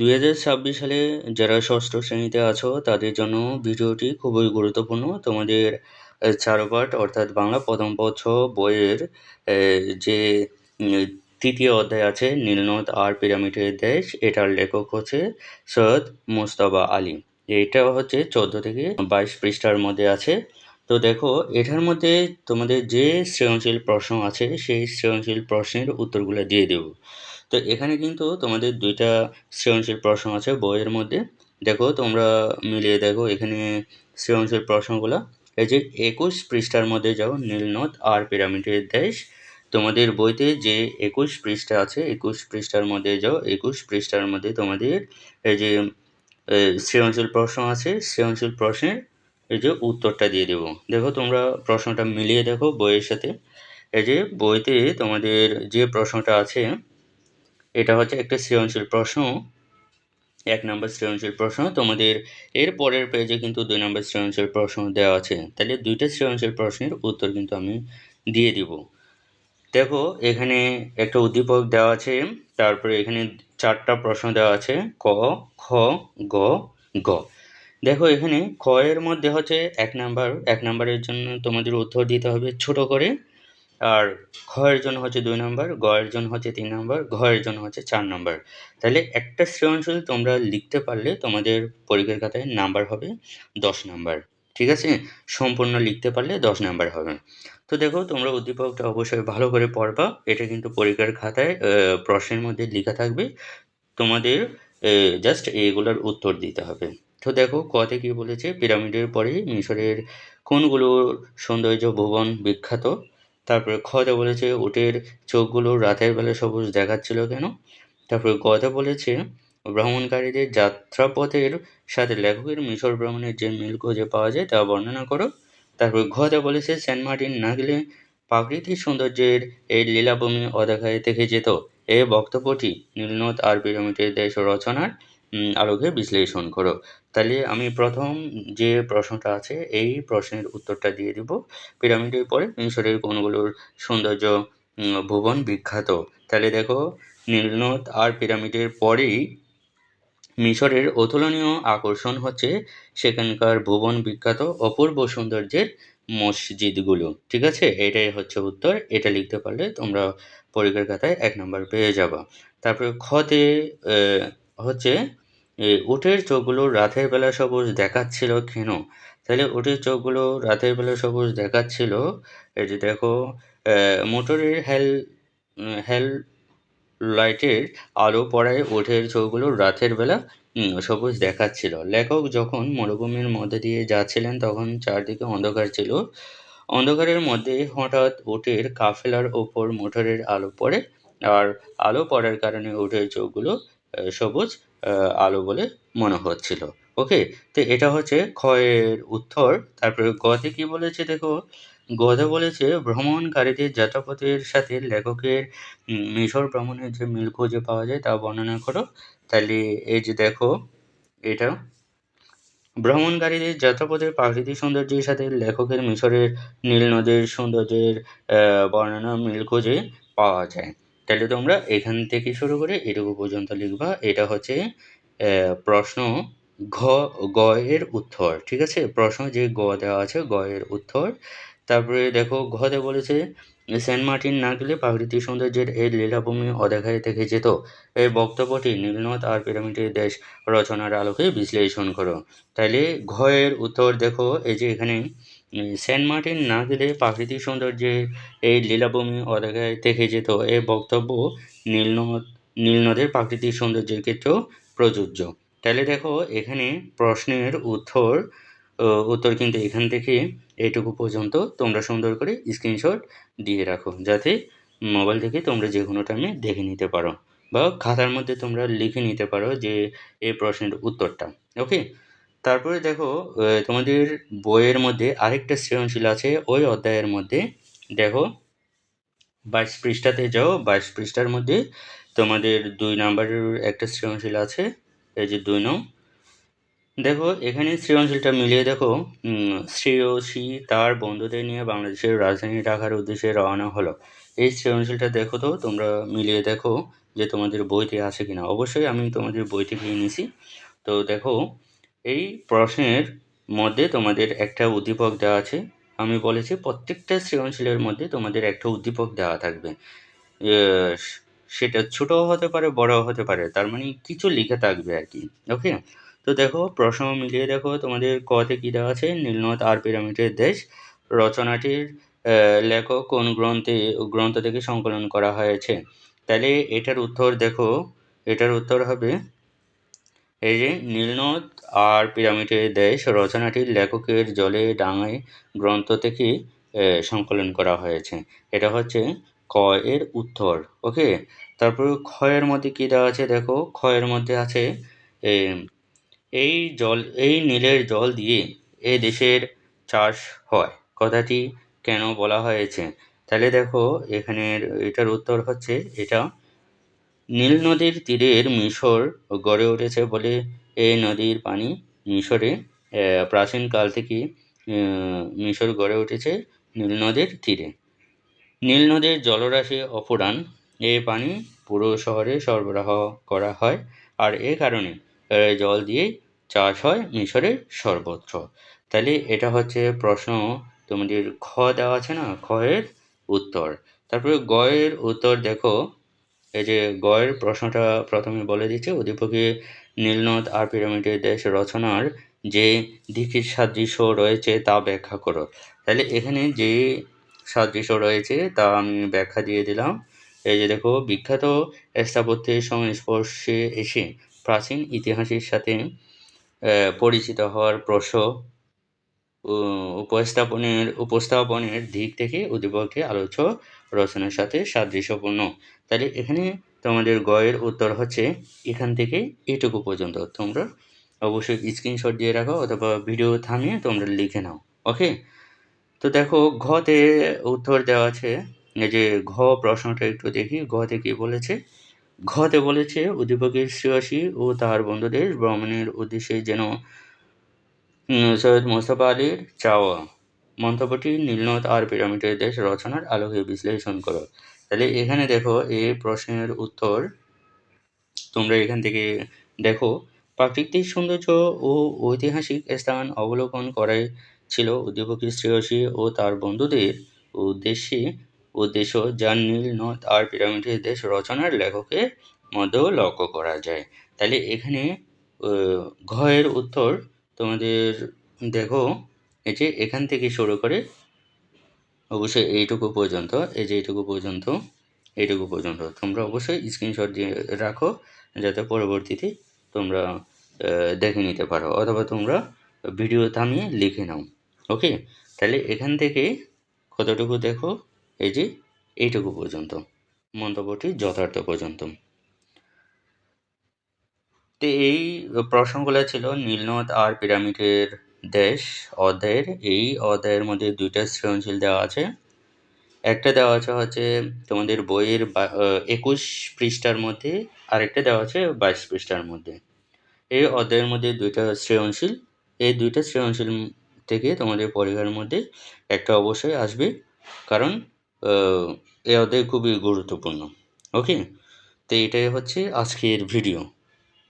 দুই হাজার ছাব্বিশ সালে যারা ষষ্ঠ শ্রেণীতে আছো, তাদের জন্য ভিডিওটি খুবই গুরুত্বপূর্ণ। তোমাদের চারপাট অর্থাৎ বাংলা প্রথম পত্র বইয়ের যে তৃতীয় অধ্যায় আছে, নীলনদ আর পিরামিডের দেশ, এটার লেখক হচ্ছে সৈয়দ মুস্তাবা আলী। এটা হচ্ছে চোদ্দ থেকে বাইশ পৃষ্ঠার মধ্যে আছে। তো দেখো, এটার মধ্যে তোমাদের যে সৃজনশীল প্রশ্ন আছে, সেই সৃজনশীল প্রশ্নের উত্তরগুলো দিয়ে দেব। তো এখানে কিন্তু তোমাদের দুইটা সৃজনশীল প্রশ্ন আছে বইয়ের মধ্যে। দেখো, তোমরা মিলিয়ে দেখো এখানে সৃজনশীল প্রশ্নগুলো। এই যে একুশ পৃষ্ঠার মধ্যে যাও নীলনদ আর পিরামিডের দেশ। তোমাদের বইতে যে একুশ পৃষ্ঠা আছে, একুশ পৃষ্ঠার মধ্যে যাও, একুশ পৃষ্ঠার মধ্যে তোমাদের এই যে সৃজনশীল প্রশ্ন আছে। সৃজনশীল প্রশ্নের এই যে উত্তরটা দিয়ে দেবো। দেখো, তোমরা প্রশ্নটা মিলিয়ে দেখো বইয়ের সাথে। এই যে বইতে তোমাদের যে প্রশ্নটা আছে এটা হচ্ছে একটা সৃজনশীল প্রশ্ন। এক নম্বর সৃজনশীল প্রশ্ন, তোমাদের এর পরের পেজে কিন্তু দুই নম্বর সৃজনশীল প্রশ্ন দেওয়া আছে। তাহলে দুইটা সৃজনশীল প্রশ্নের উত্তর কিন্তু আমি দিয়ে দিব। দেখো, এখানে একটা উদ্দীপক দেওয়া আছে, তারপরে এখানে চারটা প্রশ্ন দেওয়া আছে, ক, খ, গ গ। দেখো, এখানে খ এর মধ্যে হচ্ছে এক নাম্বার, এক নাম্বারের জন্য তোমাদের উত্তর দিতে হবে ছোট করে। আর খ এর জন্য হচ্ছে দুই নাম্বার গ এর জন্য হচ্ছে তিন নাম্বার ঘ এর জন্য হচ্ছে চার নাম্বার। তাহলে একটা সৃজনশীল তোমরা লিখতে পারলে, তোমাদের পরীক্ষার খাতায় নাম্বার হবে দশ নাম্বার, ঠিক আছে? সম্পূর্ণ লিখতে পারলে দশ নাম্বার হবে। তো দেখো, তোমরা উদ্দীপকটা অবশ্যই ভালো করে পড়বা। এটা কিন্তু পরীক্ষার খাতায় প্রশ্নের মধ্যে লেখা থাকবে। তোমাদের জাস্ট এগুলোর উত্তর দিতে হবে। তো দেখো কতে কি বলেছে, পিরামিডের পরে মিশরের কোনগুলোর সৌন্দর্য ভুবন বিখ্যাত? তারপরে খতে বলেছে, উটের চোখগুলো রাতের বেলা সবুজ দেখাচ্ছিল কেন? তারপরে গতে বলেছে, ভ্রমণকারীদের যাত্রাপথের সাথে লেখকের মিশর ভ্রমণের যে মিল খুঁজে পাওয়া যায় তা বর্ণনা করো। তারপর ঘতে বলেছে, সেন্ট মার্টিন না গেলে প্রাকৃতিক সৌন্দর্যের এই লীলাভূমি অদেখায় থেকে যেত। এই বক্তব্যটি নীলনদ আর পিরামিডের দেশ রচনার আলোকে বিশ্লেষণ করো। তাহলে আমি প্রথম যে প্রশ্নটা আছে, এই প্রশ্নের উত্তরটা দিয়ে দিব। পিরামিডের পরে মিশরের কোনগুলোর সৌন্দর্য ভুবন বিখ্যাত? তাহলে দেখো নীলনদ আর পিরামিডের পরেই মিশরের অতুলনীয় আকর্ষণ হচ্ছে সেখানকার ভুবন বিখ্যাত অপূর্ব সৌন্দর্যের মসজিদগুলো। ঠিক আছে? এটাই হচ্ছে উত্তর। এটা লিখতে পারলে তোমরা পরীক্ষার খাতায় এক নম্বর পেয়ে যাবা। তারপরে খতে হচ্ছে উটের চোখগুলো রাতের বেলা সবুজ দেখাচ্ছিল কেন তাহলে উটের চোখগুলো রাতের বেলা সবুজ দেখাচ্ছিল? এই যে দেখো মোটরের হেল হেল লাইটের আলো পড়ায় উটের চোখগুলো রাতের বেলা সবুজ দেখাচ্ছিল। লেখক যখন মরুভূমির মধ্যে দিয়ে যাচ্ছিলেন, তখন চারদিকে অন্ধকার ছিল। অন্ধকারের মধ্যে হঠাৎ উটের কাফেলার ওপর মোটরের আলো পড়ে, আর আলো পড়ার কারণে উটের চোখগুলো সবুজ আলো বলে মনে হচ্ছিল। ওকে তো এটা হচ্ছে ক্ষয়ের উত্তর। তারপরে গতে কি বলেছে দেখো? গতে বলেছে, ভ্রমণকারীদের যাত্রাপথের সাথে লেখকের মিশর ভ্রমণের যে মিল খুঁজে পাওয়া যায় তা বর্ণনা করো। তাহলে এই যে দেখো, এটা ভ্রমণকারীদের যাত্রাপথের প্রাকৃতিক সৌন্দর্যের সাথে লেখকের মিশরের নীল নদের সৌন্দর্যের বর্ণনা মিল খুঁজে পাওয়া যায়। তাহলে তোমরা এখান থেকে শুরু করে এটুকু পর্যন্ত লিখবা। এটা হচ্ছে প্রশ্ন ঘ, গ এর উত্তর, ঠিক আছে? প্রশ্ন যে গ দেওয়া আছে, গ এর উত্তর। তারপরে দেখো, ঘতে বলেছে, সেন্ট মার্টিন না গেলে প্রাকৃতিক সৌন্দর্যের এই লীলাভূমি অদেখায় থেকে যেত। এই বক্তব্যটি নীলনদ আর পিরামিডের দেশ রচনার আলোকে বিশ্লেষণ করো। তাইলে ঘয়ের উত্তর দেখো, এই যে এখানে সেন্ট মার্টিন না গেলে প্রাকৃতিক সৌন্দর্যের এই লীলাভূমি অদেখায় থেকে যেত। এই বক্তব্য নীলনদ নীলনদের প্রাকৃতিক সৌন্দর্যের ক্ষেত্রেও প্রযোজ্য। তাহলে দেখো, এখানে প্রশ্নের উত্তর উত্তর কিন্তু এখান থেকে এইটুকু পর্যন্ত তোমরা সুন্দর করে স্ক্রিনশট দিয়ে রাখো, যাতে মোবাইল থেকে তোমরা যে কোনো টাইমে দেখে নিতে পারো বা খাতার মধ্যে তোমরা লিখে নিতে পারো যে এই প্রশ্নের উত্তরটা। ওকে তারপরে দেখো তোমাদের বইয়ের মধ্যে আরেকটা সৃজনশীল আছে, ওই অধ্যায়ের মধ্যে। দেখো, বাইশ পৃষ্ঠাতে যাও, বাইশ পৃষ্ঠার মধ্যে তোমাদের দুই নাম্বারের একটা সৃজনশীল আছে, এই যে দুই নং। দেখো, এখানে সৃজনশীলটা মিলিয়ে দেখো শ্রেয়সী তার বন্ধুদের নিয়ে বাংলাদেশের রাজধানী ঢাকার উদ্দেশ্যে রওনা হলো। এই সৃজনশীলটা দেখো তো, তোমরা মিলিয়ে দেখো যে তোমাদের বইতে আছে কিনা। অবশ্যই আমি তোমাদের বই থেকে নিয়েছি তো দেখো এই প্রশ্নের মধ্যে তোমাদের একটা উদ্দীপক দেওয়া আছে। আমি বলেছি প্রত্যেকটা সৃজনশীলের মধ্যে তোমাদের একটা উদ্দীপক দেওয়া থাকবে। সেটা ছোটও হতে পারে, বড়ও হতে পারে, তার মানে কিছু লিখে থাকবে আর কি, ওকে? তো দেখো, প্রশ্ন মিলিয়ে দেখো, তোমাদের কতে কী দেওয়া আছে? নীলনদ আর পিরামিডের দেশ। রচনাটির লেখক কোন গ্রন্থে, গ্রন্থ থেকে সংকলন করা হয়েছে? তাহলে এটার উত্তর দেখো, এটার উত্তর হবে এই যে নীলনদ আর পিরামিডের দেশ রচনাটির লেখকের জলে ডাঙায় গ্রন্থ থেকে সংকলন করা হয়েছে। এটা হচ্ছে ক এর উত্তর, ওকে? তারপর ক্ষয়ের মধ্যে কী দেওয়া আছে দেখো? ক্ষয়ের মধ্যে আছে এই জল, এই নীলের জল দিয়ে এ দেশের চাষ হয়। কথাটি কেন বলা হয়েছে? তাহলে দেখো, এখানের এটার উত্তর হচ্ছে, এটা নীল নদীর তীরের মিশর গড়ে উঠেছে বলে এই নদীর পানি মিশরে প্রাচীনকাল থেকে মিশর গড়ে উঠেছে নীল নদীর তীরে। নীল নদীর জলরাশি অফুরান এই পানি পুরো শহরে সরবরাহ করা হয় আর এ কারণে জল দিয়েই চাষ হয় মিশরের সর্বত্র তাহলে এটা হচ্ছে প্রশ্ন, তোমাদের খ দেওয়া আছে না? খয়ের উত্তর। তারপরে গয়ের উত্তর দেখো। এই যে গয়ের প্রশ্নটা প্রথমে বলে দিচ্ছে অধিপকে নীলনদ আর পিরামিডের দেশ রচনার যে দিকের সাদৃশ্য রয়েছে তা ব্যাখ্যা করো। তাহলে এখানে যে সাদৃশ্য রয়েছে তা আমি ব্যাখ্যা দিয়ে দিলাম। এই যে দেখো, বিখ্যাত স্থাপত্যের সংস্পর্শে এসে প্রাচীন ইতিহাসের সাথে পরিচিত হওয়ার প্রশ্ন উপস্থাপনের উপস্থাপনের দিক থেকে উদ্দীপকটি আলোচ্য রচনার সাথে সাদৃশ্যপূর্ণ। তাহলে এখানে তোমাদের গয়ের উত্তর হচ্ছে এখান থেকে এটুকু পর্যন্ত। তোমরা অবশ্যই স্ক্রিনশট দিয়ে রাখো অথবা ভিডিও থামিয়ে তোমরা লিখে নাও ওকে তো দেখো, ঘতে উত্তর দেওয়া আছে যে ঘ প্রশ্নটা একটু দেখি, ঘতে কি বলেছে? ঘতে বলেছে, উদ্দীপকের শ্রেয়সী ও তার বন্ধুদের ভ্রমণের উদ্দেশ্যে যেন সৈয়দ মোস্তফা আলীর চাওয়া। মন্তব্যটি নীলনদ আর পিরামিডের দেশ রচনার আলোকে বিশ্লেষণ করো। তাহলে এখানে দেখো, এই প্রশ্নের উত্তর তোমরা এখান থেকে দেখো। প্রাকৃতিক সৌন্দর্য ও ঐতিহাসিক স্থান অবলোকন করাই ছিল উদ্দীপকের শ্রেয়সী ও তার বন্ধুদের উদ্দেশ্যে উদ্দেশ্য যার নীল নদ আর পিরামিডের দেশ রচনার লেখকের মধ্যেও লক্ষ্য করা যায়। তাহলে এখানে ঘয়ের উত্তর তোমাদের দেখো, এই যে এখান থেকে শুরু করে অবশ্যই এইটুকু পর্যন্ত, এই যে এইটুকু পর্যন্ত এইটুকু পর্যন্ত। তোমরা অবশ্যই স্ক্রিনশট দিয়ে রাখো, যাতে পরবর্তীতে তোমরা দেখে নিতে পারো, অথবা তোমরা ভিডিও থামিয়ে লিখে নাও ওকে তাহলে এখান থেকে কতটুকু দেখো? এই যে এইটুকু পর্যন্ত, মন্তব্যটি যথার্থ পর্যন্ত। তো এই প্রশ্নগুলো ছিল নীলনদ আর পিরামিডের দেশ, অধ্যায়ের। এই অধ্যায়ের মধ্যে দুইটা সৃজনশীল দেওয়া আছে। একটা দেওয়া আছে হচ্ছে তোমাদের বইয়ের একুশ পৃষ্ঠার মধ্যে, আরেকটা দেওয়া আছে বাইশ পৃষ্ঠার মধ্যে। এই অধ্যায়ের মধ্যে দুইটা সৃজনশীল। এই দুইটা সৃজনশীল থেকে তোমাদের পরীক্ষার মধ্যে একটা অবশ্যই আসবে, কারণ এই অধ্যায় খুবই গুরুত্বপূর্ণ। ওকে? তো এটাই হচ্ছে আজকের ভিডিও।